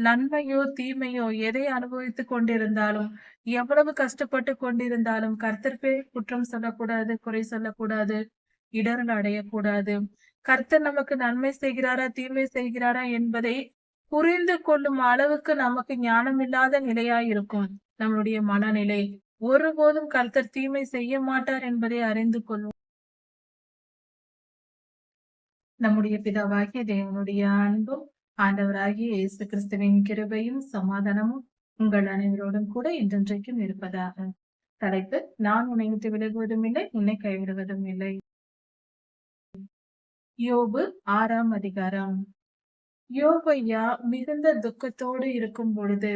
நன்மையோ தீமையோ எதை அனுபவித்துக் கொண்டிருந்தாலும் எவ்வளவு கஷ்டப்பட்டு கொண்டிருந்தாலும் கர்த்தர்பே பேர் குற்றம் சொல்லக்கூடாது குறை சொல்லக்கூடாது இடரல் அடையக்கூடாது. கர்த்தர் நமக்கு நன்மை செய்கிறாரா தீமை செய்கிறாரா என்பதை புரிந்து கொள்ளும் அளவுக்கு நமக்கு ஞானம் இல்லாத நிலையா இருக்கும் நம்மளுடைய மனநிலை. ஒருபோதும் கர்த்தர் தீமை செய்ய மாட்டார் என்பதை அறிந்து கொள்வோம். நம்முடைய பிதாவாகிய தேவனுடைய அன்பும் ஆண்டவராகிய இயேசு கிறிஸ்துவின் கிருபையும் சமாதானமும் உங்கள் அனைவரோடும் கூட என்றென்றைக்கும் இருப்பதாக. தலைப்பு நான் உன்னை விட்டு விலகுவதும் இல்லை உன்னை கைவிடுவதும் இல்லை. யோபு ஆறாம் அதிகாரம். யோபையா மிகுந்த துக்கத்தோடு இருக்கும் பொழுது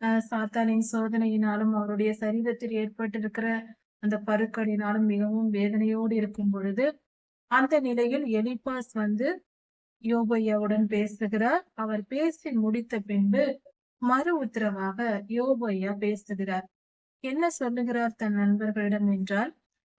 ஆஹ் சாத்தானின் சோதனையினாலும் அவருடைய சரீரத்தில் ஏற்பட்டிருக்கிற அந்த பருக்களினாலும் மிகவும் வேதனையோடு இருக்கும் பொழுது அந்த நிலையில் எலிபாஸ் வந்து யோபையாவுடன் பேசுகிறார். அவர் பேசி முடித்த பின்பு மறு உத்தரவாக யோபையா பேசுகிறார். என்ன சொல்லுகிறார் தன் நண்பர்களிடம் என்றால்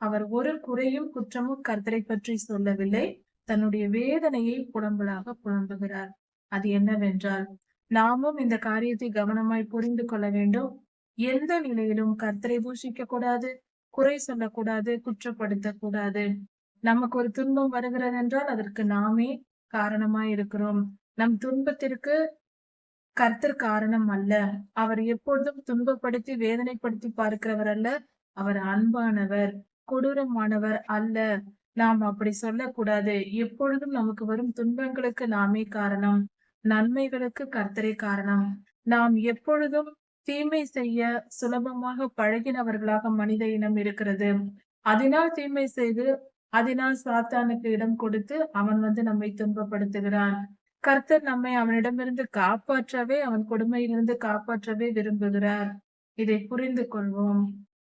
அவர் ஒரு குறையும் குற்றமும் கர்த்தரை பற்றி சொல்லவில்லை. தன்னுடைய வேதனையை புலம்பலாக புலம்புகிறார். அது என்னவென்றால் நாமும் இந்த காரியத்தை கவனமாய் புரிந்து கொள்ள வேண்டும். எந்த நிலையிலும் கர்த்தரை பூஷிக்க கூடாது குறை சொல்லக்கூடாது குற்றப்படுத்த கூடாது நமக்கு ஒரு துன்பம் வருகிறது என்றால் அதற்கு நாமே காரணமா இருக்கிறோம். நம் துன்பத்திற்கு கர்த்தர் காரணம் அல்ல. அவர் எப்பொழுதும் துன்பப்படுத்தி வேதனைப்படுத்தி பார்க்கிறவர் அல்ல. அவர் அன்பானவர் கொடூரமானவர் அல்ல. நாம் அப்படி சொல்லக்கூடாது. எப்பொழுதும் நமக்கு வரும் துன்பங்களுக்கு நாமே காரணம். நன்மைகளுக்கு கர்த்தரே காரணம். நாம் எப்பொழுதும் தீமை செய்ய சுலபமாக பழகினவர்களாக மனித இனம் இருக்கிறது. அதனால் தீமை செய்து அதனால் சாத்தானுக்கு இடம் கொடுத்து அவன் வந்து நம்மை துன்பப்படுத்துகிறான். கர்த்தர் நம்மை அவனிடமிருந்து காப்பாற்றவே அவன் கொடுமையிலிருந்து காப்பாற்றவே விரும்புகிறார். இதை புரிந்து கொள்வோம்.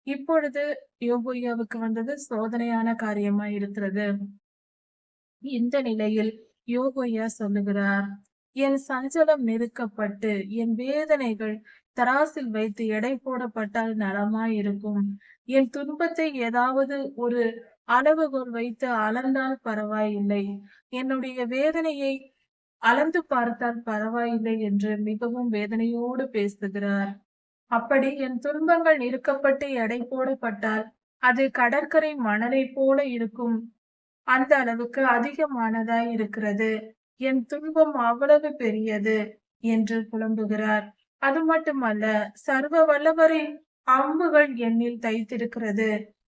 இப்பொழுது யோபோயாவுக்கு வந்தது சோதனையான காரியமா இருக்கிறது. இந்த நிலையில் யோகோயா சொல்லுகிறார் என் சஞ்சலம் நெருக்கப்பட்டு என் வேதனைகள் தராசில் வைத்து எடை போடப்பட்டால் நலமாய் இருக்கும் என் துன்பத்தை ஏதாவது ஒரு அளவுகோல் வைத்து அளந்தால் பரவாயில்லை. என்னுடைய வேதனையை அளந்து பார்த்தால் பரவாயில்லை என்று மிகவும் வேதனையோடு பேசுகிறார். அப்படி என் துன்பங்கள் நிறுக்கப்பட்டு எடை போடப்பட்டால் அது கடற்கரை மணலை போல இருக்கும். அந்த அளவுக்கு அதிகமானதாய் இருக்கிறது. என் துன்பம் அவ்வளவு பெரியது என்று புலம்புகிறார். அது மட்டுமல்ல சர்வ வல்லவரின் அம்புகள் என்னில் தைத்திருக்கிறது.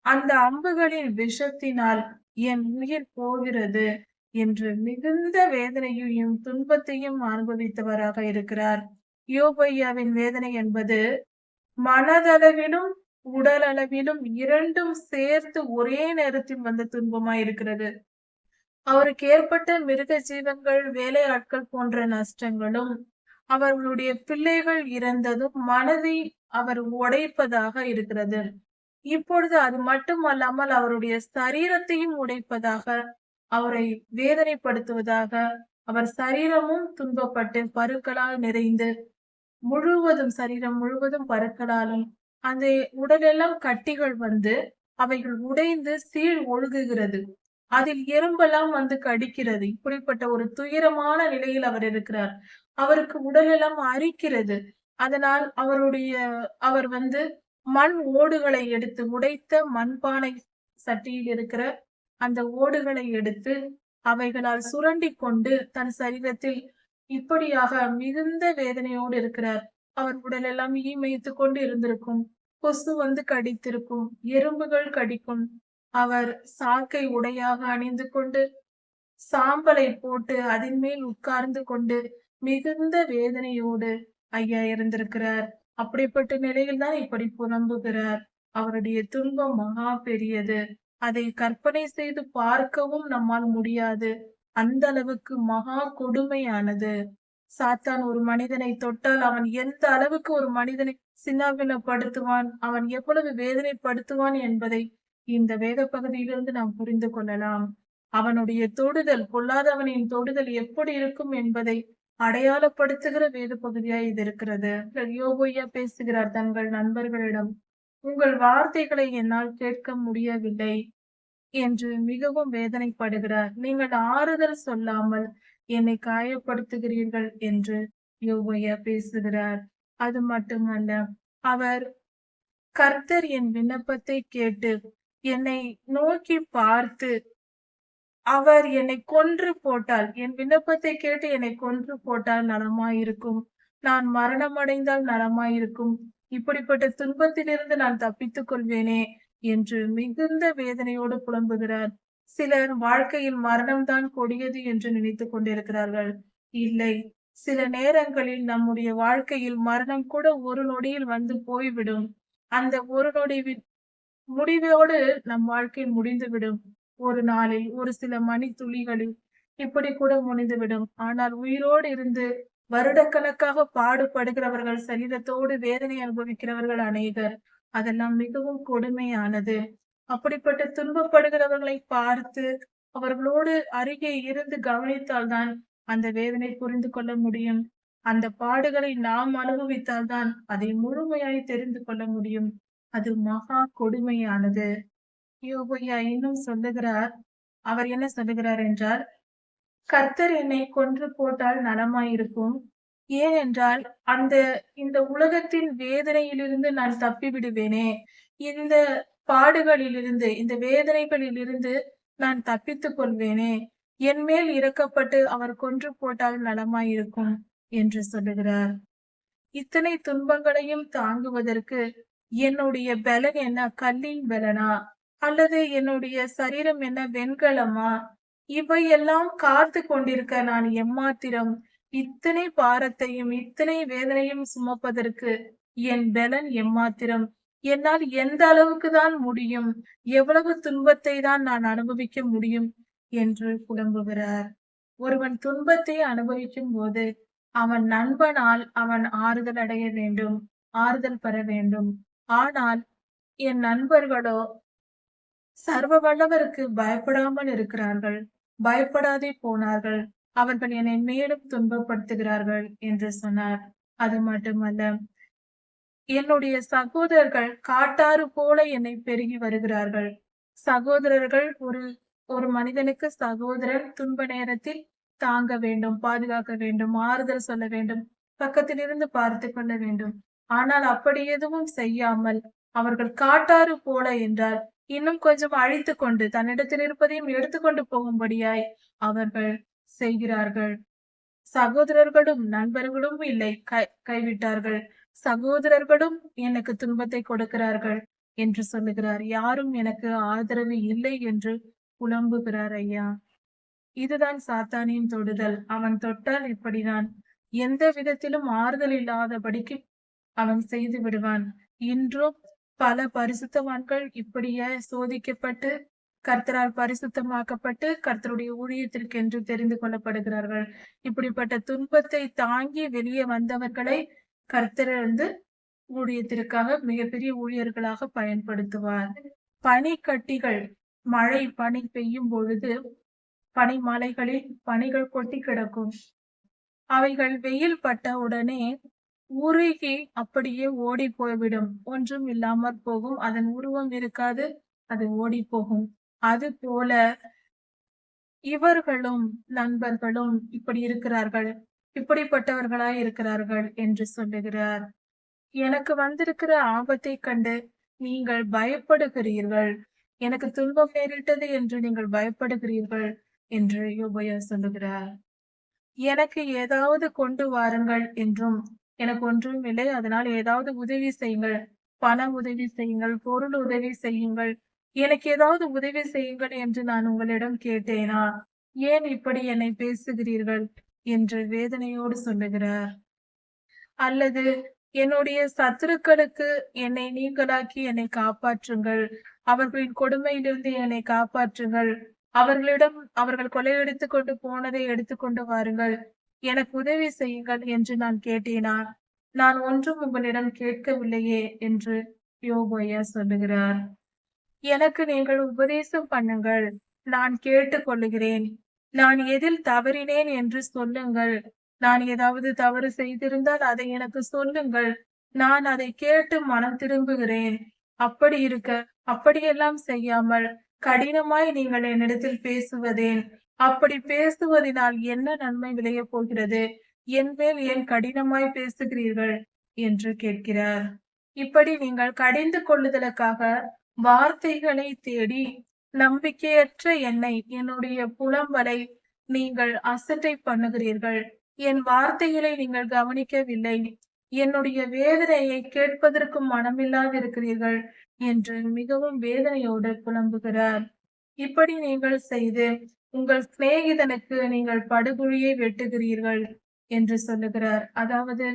அந்த அம்புகளின் விஷத்தினால் என் உயிர் போகிறது என்று மிகுந்த வேதனையையும் துன்பத்தையும் அனுபவித்தவராக இருக்கிறார். யோபையாவின் வேதனை என்பது மனதளவிலும் உடல் அளவிலும் இரண்டும் சேர்த்து ஒரே நேரத்தில் வந்த துன்பமாய் இருக்கிறது அவருக்கு ஏற்பட்ட மிருக ஜீவங்கள் வேலை ஆட்கள் போன்ற நஷ்டங்களும் அவர்களுடைய பிள்ளைகள் இறந்ததும் மனதை அவர் உடைப்பதாக இருக்கிறது. இப்பொழுது அது மட்டுமல்லாமல் அவருடைய சரீரத்தையும் உடைப்பதாக அவரை வேதனைப்படுத்துவதாக அவர் சரீரமும் துன்பப்பட்டு பருக்களால் நிறைந்து முழுவதும் சரீரம் முழுவதும் பருக்களாலும் அந்த உடலெல்லாம் கட்டிகள் வந்து அவைகள் உடைந்து சீழ் ஒழுகுகிறது. அதில் எறும்பெல்லாம் வந்து கடிக்கிறது. இப்படிப்பட்ட ஒரு துயரமான நிலையில் அவர் இருக்கிறார். அவருக்கு உடலெல்லாம் அரிக்கிறது. அதனால் அவருடைய அவர் வந்து மண் ஓடுகளை எடுத்து உடைத்த மண்பானை சட்டியில் இருக்கிற அந்த ஓடுகளை எடுத்து அவைகளால் சுரண்டி கொண்டு தன் சரீரத்தில் இப்படியாக மிகுந்த வேதனையோடு இருக்கிறார். அவர் உடல் எல்லாம் ஈமைத்து கொண்டு இருந்திருக்கும். கொசு வந்து கடித்திருக்கும். எறும்புகள் கடிக்கும். அவர் சாக்கை உடையாக அணிந்து கொண்டு சாம்பலை போட்டு அதன் மேல் உட்கார்ந்து கொண்டு மிகுந்த வேதனையோடு ஐயா இருந்திருக்கிறார். அப்படிப்பட்ட நிலையில் தான் இப்படி புலம்புகிறார். அவருடைய துன்பம் மகா பெரியது. அதை கற்பனை செய்து பார்க்கவும் நம்மால் முடியாது. அந்த அளவுக்கு மகா கொடுமையானது. சாத்தான் ஒரு மனிதனை தொட்டால் அவன் எந்த அளவுக்கு ஒரு மனிதனை சின்னாபின்னப்படுத்துவான் அவன் எவ்வளவு வேதனைப்படுத்துவான் என்பதை இந்த வேத பகுதியிலிருந்து நாம் புரிந்து கொள்ளலாம். அவனுடைய தொடுதல் பொல்லாதவனின் தொடுதல் எப்படி இருக்கும் என்பதை அடையாளப்படுத்துகிற வேத பகுதியாய் இது இருக்கிறது. யோபோயா பேசுகிறார் தங்கள் நண்பர்களிடம் உங்கள் வார்த்தைகளை என்னால் கேட்க முடியவில்லை என்று மிகவும் வேதனைப்படுகிறார். நீங்கள் ஆறுதல் சொல்லாமல் என்னை காயப்படுத்துகிறீர்கள் என்று யோபையா பேசுகிறார். அது மட்டுமல்ல அவர் கர்த்தர் என் விண்ணப்பத்தை கேட்டு என்னை நோக்கி பார்த்து அவர் என்னை கொன்று போட்டால் என் விண்ணப்பத்தை கேட்டு என்னை கொன்று போட்டால் நலமாயிருக்கும். நான் மரணமடைந்தால் நலமாயிருக்கும். இப்படிப்பட்ட துன்பத்திலிருந்து நான் தப்பித்துக் கொள்வேனே என்று மிகுந்த வேதனையோடு புலம்புகிறார். சிலர் வாழ்க்கையில் மரணம்தான் கொடியது என்று நினைத்துக் கொண்டிருக்கிறார்கள். இல்லை சில நேரங்களில் நம்முடைய வாழ்க்கையில் மரணம் கூட ஒரு நொடியில் வந்து போய்விடும். அந்த ஒரு நொடி முடிவோடு நம் வாழ்க்கை முடிந்துவிடும். ஒரு நாளில் ஒரு சில மணி துளிகளில் இப்படி கூட முடிந்துவிடும் ஆனால் உயிரோடு இருந்து வருடக்கணக்காக பாடுபடுகிறவர்கள் சரீரத்தோடு வேதனை அனுபவிக்கிறவர்கள் அநேகர். அதெல்லாம் மிகவும் கொடுமையானது. அப்படிப்பட்ட துன்பப்படுகிறவர்களை பார்த்து அவர்களோடு அருகே இருந்து கவனித்தால்தான் அந்த வேதனை புரிந்து கொள்ள முடியும். அந்த பாடுகளை நாம் அனுபவித்தால்தான் அதை முழுமையாய் தெரிந்து கொள்ள முடியும். அது மகா கொடுமையானது. யோபையா இன்னும் சொல்லுகிறார். அவர் என்ன சொல்லுகிறார் என்றால் கர்த்தர் என்னை கொன்று போட்டால் நலமாயிருக்கும். ஏனென்றால் அந்த இந்த உலகத்தின் வேதனையிலிருந்து நான் தப்பி விடுவேனே இந்த பாடுகளிலிருந்து இந்த வேதனைகளிலிருந்து நான் தப்பித்துக் கொள்வேனே. என் மேல் இறக்கப்பட்டு அவர் கொன்று போட்டால் நலமாயிருக்கும் என்று சொல்லுகிறார். இத்தனை துன்பங்களையும் தாங்குவதற்கு என்னுடைய பலன் என்ன? கல்லின் பலனா? அல்லது என்னுடைய சரீரம் என்ன வெண்கலமா? இவையெல்லாம் காத்து கொண்டிருக்க நான் எம்மாத்திரம் இத்தனை பாரத்தையும் இத்தனை வேதனையும் சுமப்பதற்கு என் பலன் எம்மாத்திரம். என்னால் எந்த அளவுக்கு தான் முடியும் எவ்வளவு துன்பத்தை தான் நான் அனுபவிக்க முடியும் என்று புலம்புகிறார். ஒருவன் துன்பத்தை அனுபவிக்கும் போது அவன் நண்பனால் அவன் ஆறுதல் அடைய வேண்டும் ஆறுதல் பெற வேண்டும். ஆனால் என் நண்பர்களோ சர்வ வல்லவருக்கு பயப்படாமல் இருக்கிறார்கள். பயப்படாதே போனார்கள். அவர்கள் என்னை மேலும் துன்பப்படுத்துகிறார்கள் என்று சொன்னார். அது மட்டுமல்ல என்னுடைய சகோதரர்கள் காட்டாறு போல என்னை பெருகி வருகிறார்கள். சகோதரர்கள் ஒரு ஒரு மனிதனுக்கு சகோதரர் துன்ப நேரத்தில் தாங்க வேண்டும் பாதுகாக்க வேண்டும் ஆறுதல் சொல்ல வேண்டும் பக்கத்தில் இருந்து பார்த்து கொள்ள வேண்டும். ஆனால் அப்படி எதுவும் செய்யாமல் அவர்கள் காட்டாறு போல என்றால் இன்னும் கொஞ்சம் அழித்து கொண்டு தன்னிடத்தில் இருப்பதையும் எடுத்துக்கொண்டு போகும்படியாய் அவர்கள் செய்கிறார்கள். சகோதரர்களும் நண்பர்களும் இல்லை. கை கைவிட்டார்கள். சகோதரர்களும் எனக்கு துன்பத்தை கொடுக்கிறார்கள் என்று சொல்லுகிறார். யாரும் எனக்கு ஆதரவு இல்லை என்று புலம்புகிறார் ஐயா. இதுதான் சாத்தானின் தொடுதல். அவன் தொட்டால் இப்படிதான் எந்த விதத்திலும் ஆறுதல் இல்லாதபடிக்கு அவன் செய்து விடுவான். இன்றும் பல பரிசுத்தவான்கள் இப்படியே சோதிக்கப்பட்டு கர்த்தரால் பரிசுத்தமாக்கப்பட்டு கர்த்தருடைய ஊழியத்திற்கென்று தெரிந்து கொள்ளப்படுகிறார்கள். இப்படிப்பட்ட துன்பத்தை தாங்கி வெளியே வந்தவர்களை கர்த்தர் வந்து ஊழியத்திற்காக மிகப்பெரிய ஊழியர்களாக பயன்படுத்துவார். பனிக்கட்டிகள் மழை பனி பெய்யும் பொழுது பனிமலைகளில் பனிகள் கொட்டி கிடக்கும். அவைகள் வெயில் பட்ட உடனே உருகி அப்படியே ஓடி போய்விடும். ஒன்றும் இல்லாமற் போகும். அதன் உருவம் இருக்காது. அது ஓடி போகும். அது போல இவர்களும் நண்பர்களும் இப்படி இருக்கிறார்கள். இப்படிப்பட்டவர்களாய் இருக்கிறார்கள் என்று சொல்லுகிறார். எனக்கு வந்திருக்கிற ஆபத்தை கண்டு நீங்கள் பயப்படுகிறீர்கள். எனக்கு துன்பம் நேரிட்டது என்று நீங்கள் பயப்படுகிறீர்கள் என்று யோபையா சொல்லுகிறார். எனக்கு ஏதாவது கொண்டு வாருங்கள் என்றும் எனக்கு ஒன்றும் இல்லை. அதனால் ஏதாவது உதவி செய்யுங்கள். பண உதவி செய்யுங்கள். பொருள் உதவி செய்யுங்கள். எனக்கு ஏதாவது உதவி செய்யுங்கள் என்று நான் உங்களிடம் கேட்டேனா? ஏன் இப்படி என்னை பேசுகிறீர்கள்? என்று வேதனையோடு சொல்லுகிறார். அல்லது என்னுடைய சத்துருக்களுக்கு என்னை நீங்களாக்கி என்னை காப்பாற்றுங்கள். அவர்களின் கொடுமையிலிருந்து என்னை காப்பாற்றுங்கள். அவர்களிடம் அவர்கள் கொள்ளையடித்து கொண்டு போனதை எடுத்துக்கொண்டு வாருங்கள். எனக்கு உதவி செய்யுங்கள் என்று நான் கேட்டேனா? நான் ஒன்றும் உங்களிடம் கேட்கவில்லையே என்று யோபையா சொல்லுகிறார். எனக்கு நீங்கள் உபதேசம் பண்ணுங்கள். நான் கேட்டுக்கொள்ளுகிறேன். நான் எதில் தவறினேன் என்று சொல்லுங்கள். நான் ஏதாவது தவறு செய்திருந்தால் அதை எனக்கு சொல்லுங்கள். நான் அதை கேட்டு மனம் திரும்புகிறேன். அப்படி இருக்க அப்படியெல்லாம் செய்யாமல் கடினமாய் நீங்கள் என்னிடத்தில் பேசுவதேன். அப்படி பேசுவதனால் என்ன நன்மை விளைய போகிறது? என் மேல் ஏன் கடினமாய் பேசுகிறீர்கள்? என்று கேட்கிறார். இப்படி நீங்கள் கடிந்து கொள்ளுதலுக்காக வார்த்தைகளை தேடி நம்பிக்கையற்ற என்னை என்னுடைய புலம்பலை நீங்கள் அசட்டை பண்ணுகிறீர்கள். என் வார்த்தைகளை நீங்கள் கவனிக்கவில்லை. என்னுடைய வேதனையை கேட்பதற்கு மனமில்லாதிருக்கிறீர்கள் என்று மிகவும் வேதனையோடு புலம்புகிறார். இப்படி நீங்கள் செய்து உங்கள் சிநேகிதனுக்கு நீங்கள் படுகுழியை வெட்டுகிறீர்கள் என்று சொல்லுகிறார். அதாவது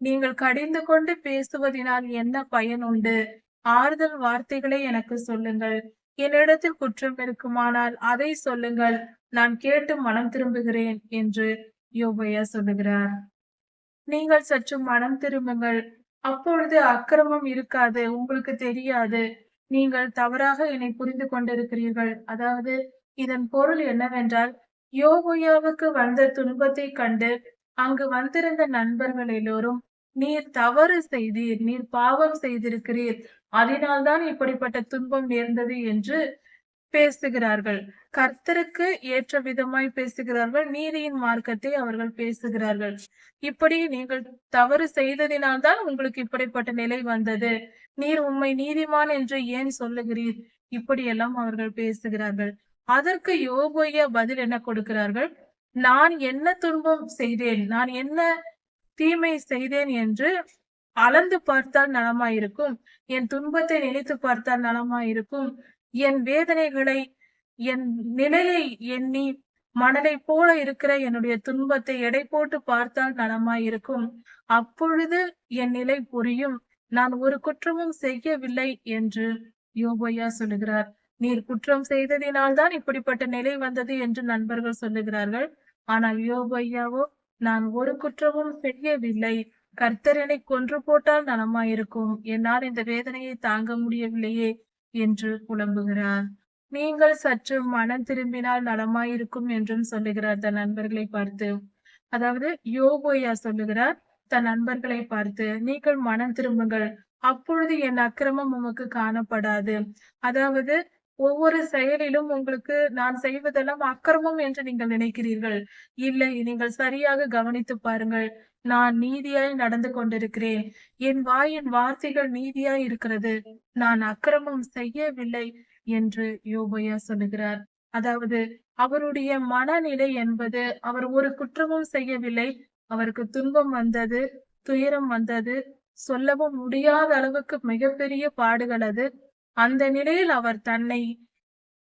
நீங்கள் கடிந்து கொண்டு பேசுவதினால் என்ன பயன் உண்டு? ஆறுதல் வார்த்தைகளை எனக்கு சொல்லுங்கள். என்னிடத்தில் குற்றம் இருக்குமானால் அதை சொல்லுங்கள். நான் கேட்டு மனம் திரும்புகிறேன் என்று யோபையா சொல்லுகிறார். நீங்கள் சற்று மனம் திரும்புங்கள். அப்பொழுது அக்கிரமம் இருக்காது. உங்களுக்கு தெரியாது. நீங்கள் தவறாக என்னை புரிந்து கொண்டிருக்கிறீர்கள். அதாவது இதன் பொருள் என்னவென்றால் யோகுயாவுக்கு வந்த துன்பத்தை கண்டு அங்கு வந்திருந்த நண்பர்கள் எல்லோரும் நீர் தவறு செய்தீர் நீர் பாவம் செய்திருக்கிறீர். அதனால்தான் இப்படிப்பட்ட துன்பம் நேர்ந்தது என்று பேசுகிறார்கள். கர்த்தருக்கு ஏற்ற விதமாய் பேசுகிறார்கள். நீதியின் மார்க்கத்தை அவர்கள் பேசுகிறார்கள். இப்படி நீங்கள் தவறு செய்ததினால்தான் உங்களுக்கு இப்படிப்பட்ட நிலை வந்தது. நீர் உண்மை நீதிமான் என்று ஏன் சொல்லுகிறீர்? இப்படியெல்லாம் அவர்கள் பேசுகிறார்கள். அதற்கு யோபைய பதில் என்ன கொடுக்கிறார்கள்? நான் என்ன துன்பம் செய்தேன்? நான் என்ன தீமை செய்தேன் என்று அளந்து பார்த்தால் நலமாயிருக்கும். என் துன்பத்தை நினைத்து பார்த்தால் நலமாயிருக்கும். என் வேதனைகளை என் நிலையை எண்ணி மணலை போல இருக்கிற என்னுடைய துன்பத்தை எடை போட்டு பார்த்தால் நலமாயிருக்கும். அப்பொழுது என் நிலை புரியும். நான் ஒரு குற்றமும் செய்யவில்லை என்று யோபையா சொல்லுகிறார். நீர் குற்றம் செய்ததினால் தான் இப்படிப்பட்ட நிலை வந்தது என்று நண்பர்கள் சொல்லுகிறார்கள். ஆனால் யோபையாவோ நான் ஒரு குற்றமும் செய்யவில்லை. கர்த்தரனை கொன்று போட்டால் நலமாயிருக்கும். என்னால் இந்த வேதனையை தாங்க முடியவில்லையே என்று புலம்புகிறார். நீங்கள் சற்று மனம் திரும்பினால் நலமாயிருக்கும் என்றும் சொல்லுகிறார் தன் நண்பர்களை பார்த்து. அதாவது யோபோயா சொல்லுகிறார் தன் நண்பர்களை பார்த்து நீங்கள் மனம் திரும்புங்கள். அப்பொழுது என் அக்கிரமம் உமக்கு காணப்படாது. அதாவது ஒவ்வொரு செயலிலும் உங்களுக்கு நான் செய்வதெல்லாம் அக்கிரமம் என்று நீங்கள் நினைக்கிறீர்கள். இல்லை நீங்கள் சரியாக கவனித்து பாருங்கள். நான் நீதியாய் நடந்து கொண்டிருக்கிறேன். என் வாயின் வார்த்தைகள் நீதியாய் இருக்கிறது. நான் அக்கிரமம் செய்யவில்லை என்று யோபையா சொல்லுகிறார். அதாவது அவருடைய மனநிலை என்பது அவர் ஒரு குற்றமும் செய்யவில்லை. அவருக்கு துன்பம் வந்தது துயரம் வந்தது. சொல்லவும் முடியாத அளவுக்கு மிகப்பெரிய பாடுகள் அது. அந்த நிலையில் அவர் தன்னை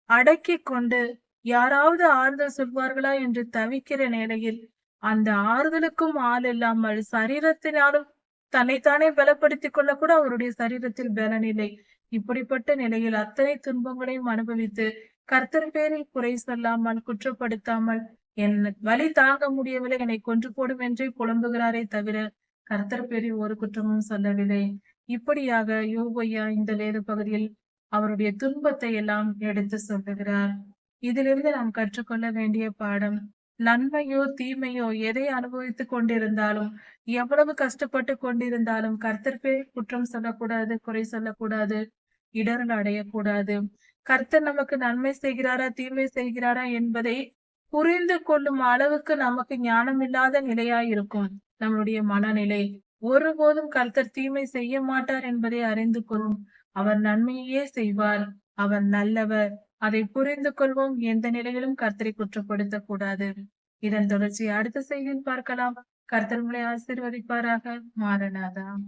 அடக்கி கொண்டு யாராவது ஆறுதல் சொல்வார்களா என்று தவிக்கிற நிலையில் அந்த ஆறுதலுக்கும் ஆள் இல்லாமல் சரீரத்தினாலும் தன்னைத்தானே பலப்படுத்திக் கொள்ள கூட அவருடைய சரீரத்தில் பலனில்லை. இப்படிப்பட்ட நிலையில் அத்தனை துன்பங்களையும் அனுபவித்து கர்த்தர் பேரில் குறை சொல்லாமல் குற்றப்படுத்தாமல் என் வழி தாங்க முடியவில்லை என்னை கொன்று போடும் என்றே புலம்புகிறாரே தவிர கர்த்தர் பேரில் ஒரு குற்றமும் சொல்லவில்லை. இப்படியாக யோபையா இந்த வேத பகுதியில் அவருடைய துன்பத்தை எல்லாம் எடுத்து சொல்லுகிறார். இதிலிருந்து நாம் கற்றுக்கொள்ள வேண்டிய பாடம் நன்மையோ தீமையோ எதை அனுபவித்துக் கொண்டிருந்தாலும் எவ்வளவு கஷ்டப்பட்டு கொண்டிருந்தாலும் கர்த்தர் பேர் குற்றம் சொல்லக்கூடாது குறை சொல்லக்கூடாது இடர்கள் அடையக்கூடாது. கர்த்தர் நமக்கு நன்மை செய்கிறாரா தீமை செய்கிறாரா என்பதை புரிந்து கொள்ளும் அளவுக்கு நமக்கு ஞானம் இல்லாத நிலையாயிருக்கும் நம்மளுடைய மனநிலை. ஒருபோதும் கர்த்தர் தீமை செய்ய மாட்டார் என்பதை அறிந்து கொள்ளும் அவர் நன்மையே செய்வார். அவர் நல்லவர். அதை புரிந்து கொள்வோம். எந்த நிலையிலும் கர்த்தரை குற்றப்படுத்த கூடாது இதன் தொடர்ச்சி அடுத்த செய்தியில் பார்க்கலாம். கர்த்தர் உங்களை ஆசீர்வதிப்பாராக. மாறனாதான்